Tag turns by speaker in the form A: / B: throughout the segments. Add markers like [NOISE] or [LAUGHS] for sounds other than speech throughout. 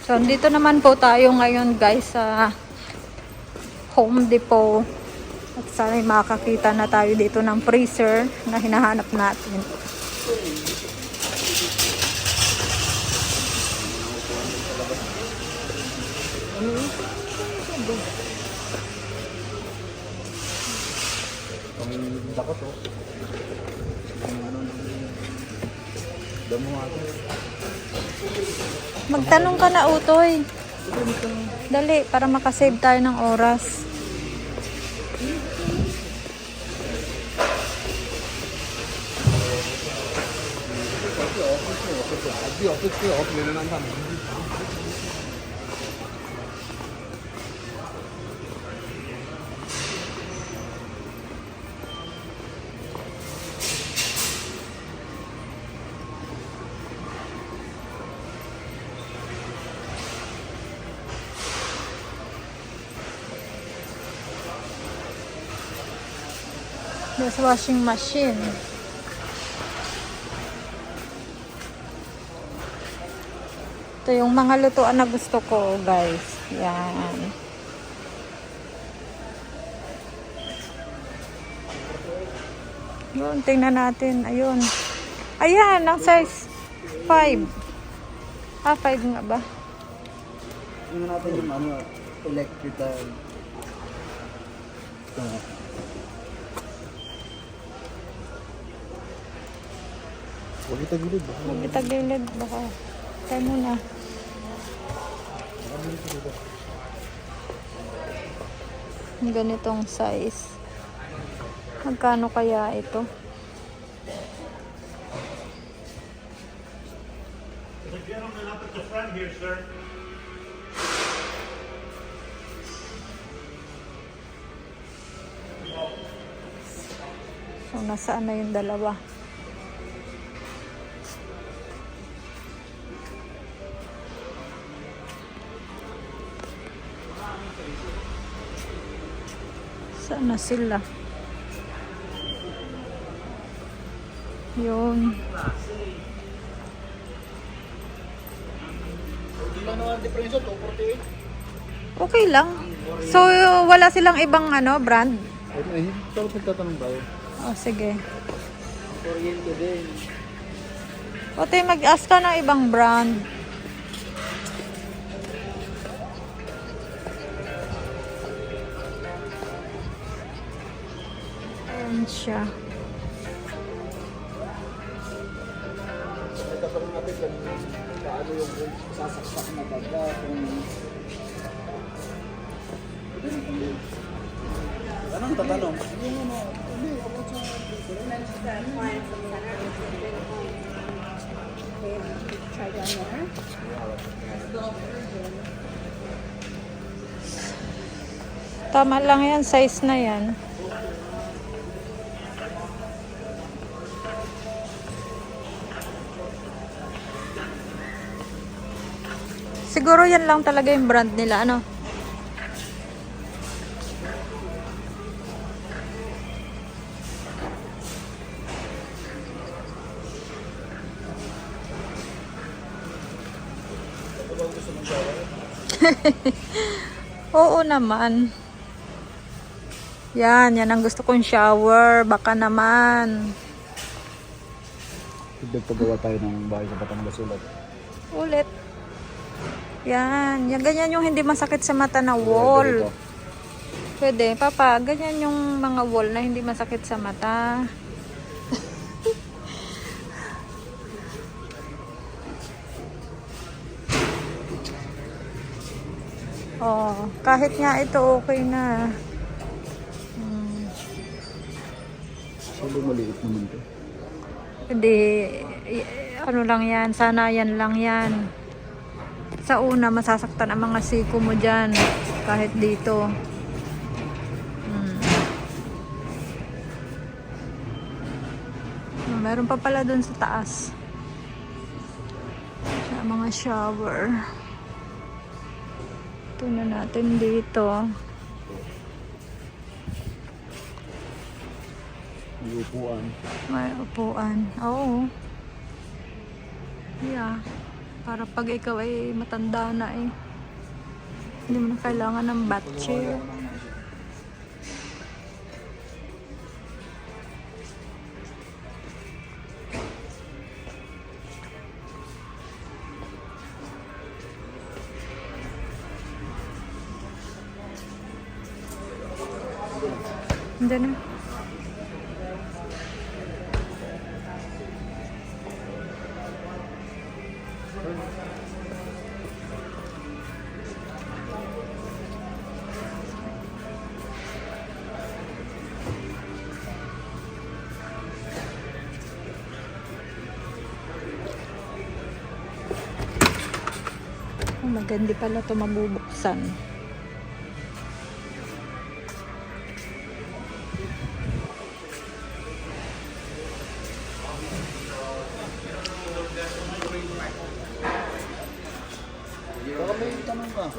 A: So, dito naman po tayo ngayon guys sa Home Depot. At sana makakita na tayo dito ng freezer na hinahanap natin.
B: Ang ano Damo ate.
A: Magtanong ka na, Utoy. Dali, para makasave tayo ng oras.
B: Di office ko, off na lang
A: There's washing machine. Ito yung mga lutuan na gusto ko, guys. Yan. Yun, tingnan natin. Ayun. Ayan, ang size 5. Ah, 5 nga ba?
B: Tingnan natin yung ano, electrical. Ito. Huwag itagilid?
A: Huwag itagilid. Baka. Tayo muna. Ganitong size. Magkano kaya ito?
C: The gentleman up.
A: So, nasaan na yung dalawa? Na sila? Yun.
B: Hindi lang naman difference ito, 48.
A: Okay lang. So, wala silang ibang ano, brand?
B: May ito nagtatanong tayo.
A: Oh, sige.
B: Kuryente din.
A: O, mag-ask ka ng ibang brand. Ayan siya.
B: Nagtatanong natin kung paano yung sasaksak na baga, kung... Anong tatanong? Yung ano, hindi, about sa...
A: Tama lang yan, size na yan. Siguro yan lang talaga yung brand nila, ano? [LAUGHS] Oo naman. Yan, yan ang gusto kong shower. Baka naman.
B: Nagpagawa tayo ng bahay sa Batang Basulat.
A: Ulit. Yan. Yan, ganyan yung hindi masakit sa mata na wall. Pwede. Papa, ganyan yung mga wall na hindi masakit sa mata. [LAUGHS] oh, kahit nga ito okay na. Hmm.
B: Salo maliit naman to.
A: Hindi, ano lang yan, sana yan lang yan. Sa una, masasaktan ang mga siko mo dyan, kahit dito. Hmm. Meron pa pala dun sa taas. Sa mga shower. Ito na natin dito.
B: May upuan.
A: May upuan. Oo. Yeah. Para pag ikaw ay matanda na eh. Hindi mo na kailangan ng bat chair. Hindi na. Maganda pala ito mabubuksan.
D: It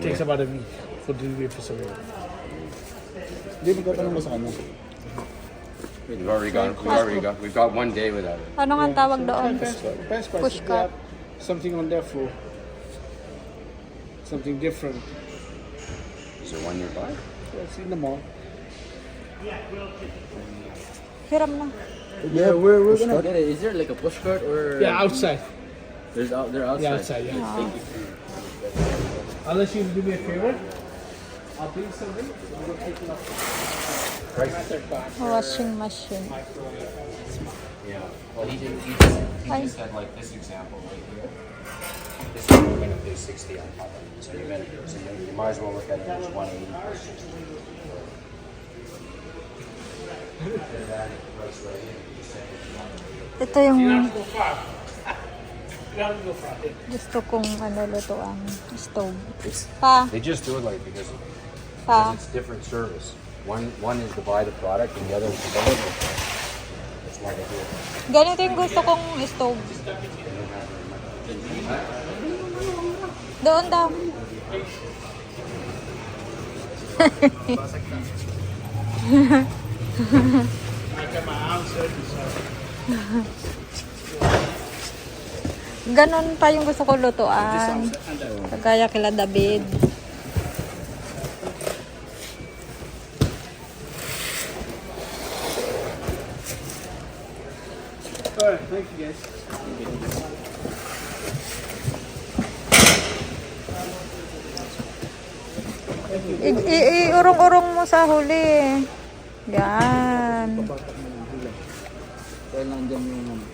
D: takes about a week for delivery for survey.
B: Hindi, magkatanong mo sa kanya.
E: We've already gone. We've already got. We've got one day without it.
A: Ano ang tawag doon?
D: Best, price.
A: Push
D: have Something on their floor. Something different.
E: Is there one nearby?
D: It's in the mall.
A: Hiram na.
B: Yeah, we're, we're gonna
F: Get it. Is there like a push cart or
D: Yeah, outside.
F: there's out they're outside?
D: Yeah, outside. Yeah. thank you. Unless you do me a favor, I'll bring something. I'm gonna take it off.
A: Washing machine.
E: Yeah. Well, he did. He just, he just had like this example right here. This is you're gonna pay sixty on top of it. So you're gonna. So you, you might as well look at it as one eighty plus sixty.
A: Ito yung
D: Go far. You have to go far. Yeah.
A: gusto kong ano lutuan. Stove.
E: It's,
A: Pa,
E: they just do it like because,
A: pa.
E: because it's different service. One one is to buy the product and the other is to deliver. the product. That's why they do it.
A: Ganito yung gusto kong stove. Doon daw.
D: I [LAUGHS] so.
A: Ganon pa yung gusto ko lutuan. Kagaya kila David.
D: Alright, thank you guys.
A: Iurong-urong mo sa huli. Yan.
B: Dahil nandyan yung ano.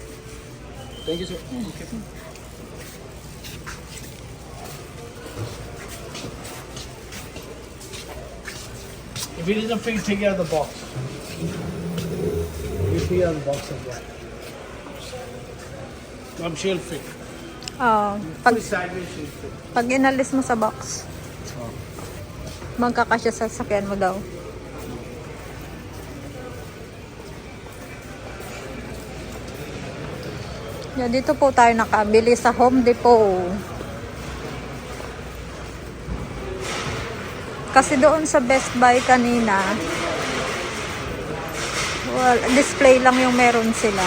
B: Thank you, sir.
D: If it isn't free, take it out of the box. You take it out of the box as well. I'm sure it'll fit.
A: Oh, pag,
D: it'll fit.
A: pag inalis mo sa box, magkakasya sa sakyan mo daw. Yeah, dito po tayo nakabili sa Home Depot. Kasi doon sa Best Buy kanina, well, display lang yung meron sila.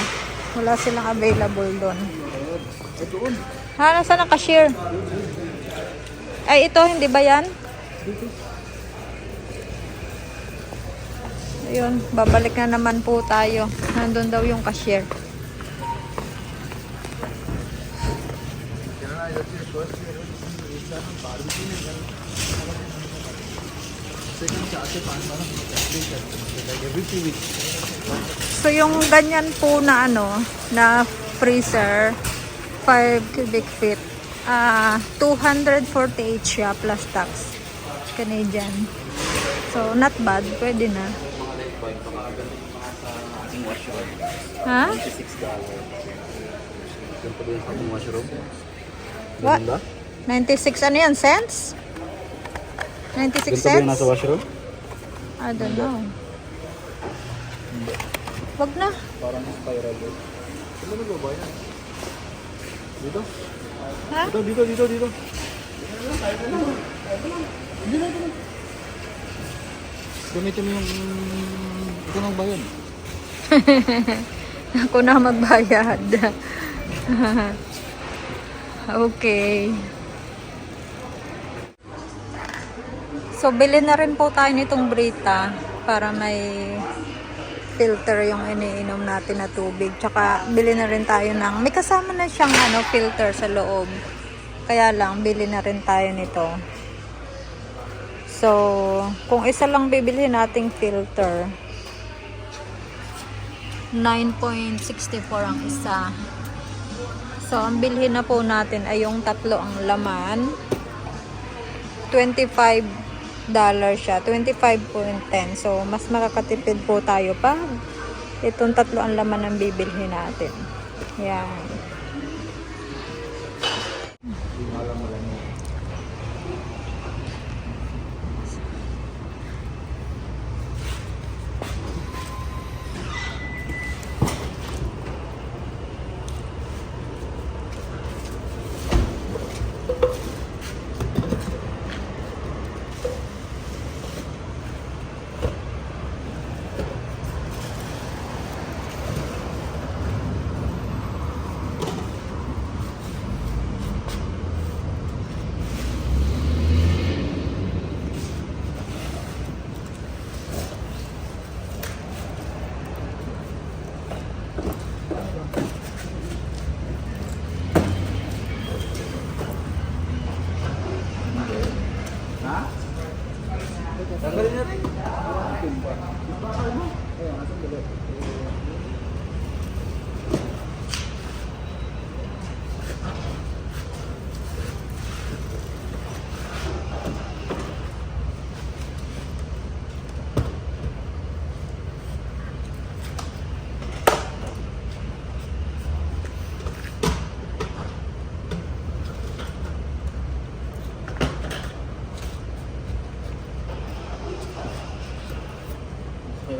A: Wala silang available doon. Ha, nasa ang cashier? Ay, ito, hindi ba yan? Ayun, babalik na naman po tayo. Nandun daw yung cashier. So yung ganyan po na ano, na freezer, 5 cubic feet, ah 248 siya plus tax. Canadian. So not bad, pwede na. Ha? What? 96 ano yan? Cents? 96 cents?
B: washroom?
A: I don't know. Wag na.
B: Parang spiral yun. Saan mo ba yan? Dito?
A: Ha?
B: Dito, dito, dito, dito. Dito, dito. Gamitin mo yung... Ito lang ba yun? [LAUGHS]
A: Ako na magbayad. [LAUGHS] okay. So, bili na rin po tayo nitong Brita para may filter yung iniinom natin na tubig. Tsaka, bili na rin tayo ng, may kasama na siyang ano, filter sa loob. Kaya lang, bili na rin tayo nito. So, kung isa lang bibilhin nating filter, 9.64 ang isa. So, ang bilhin na po natin ay yung tatlo ang laman. 25 dollar siya. 25.10. So, mas makakatipid po tayo pag itong tatlo ang laman ang bibilhin natin. Yan.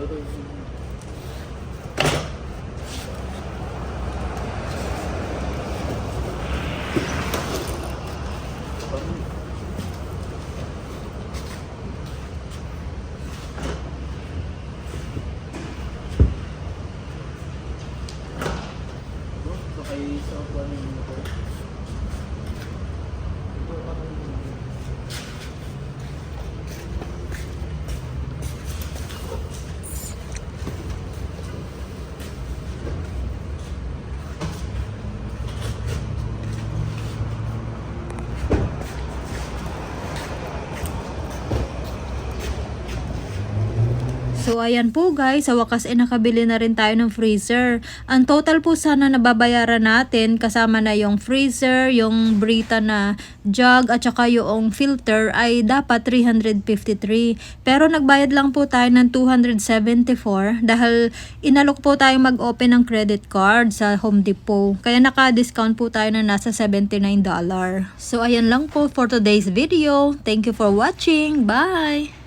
D: maravilhoso.
A: So, ayan po guys, sa wakas ay nakabili na rin tayo ng freezer. Ang total po sana nababayaran natin, kasama na yung freezer, yung Brita na jug, at saka yung filter ay dapat 353. Pero nagbayad lang po tayo ng 274 dahil inalok po tayo mag-open ng credit card sa Home Depot. Kaya naka-discount po tayo na nasa $79. So, ayan lang po for today's video. Thank you for watching. Bye!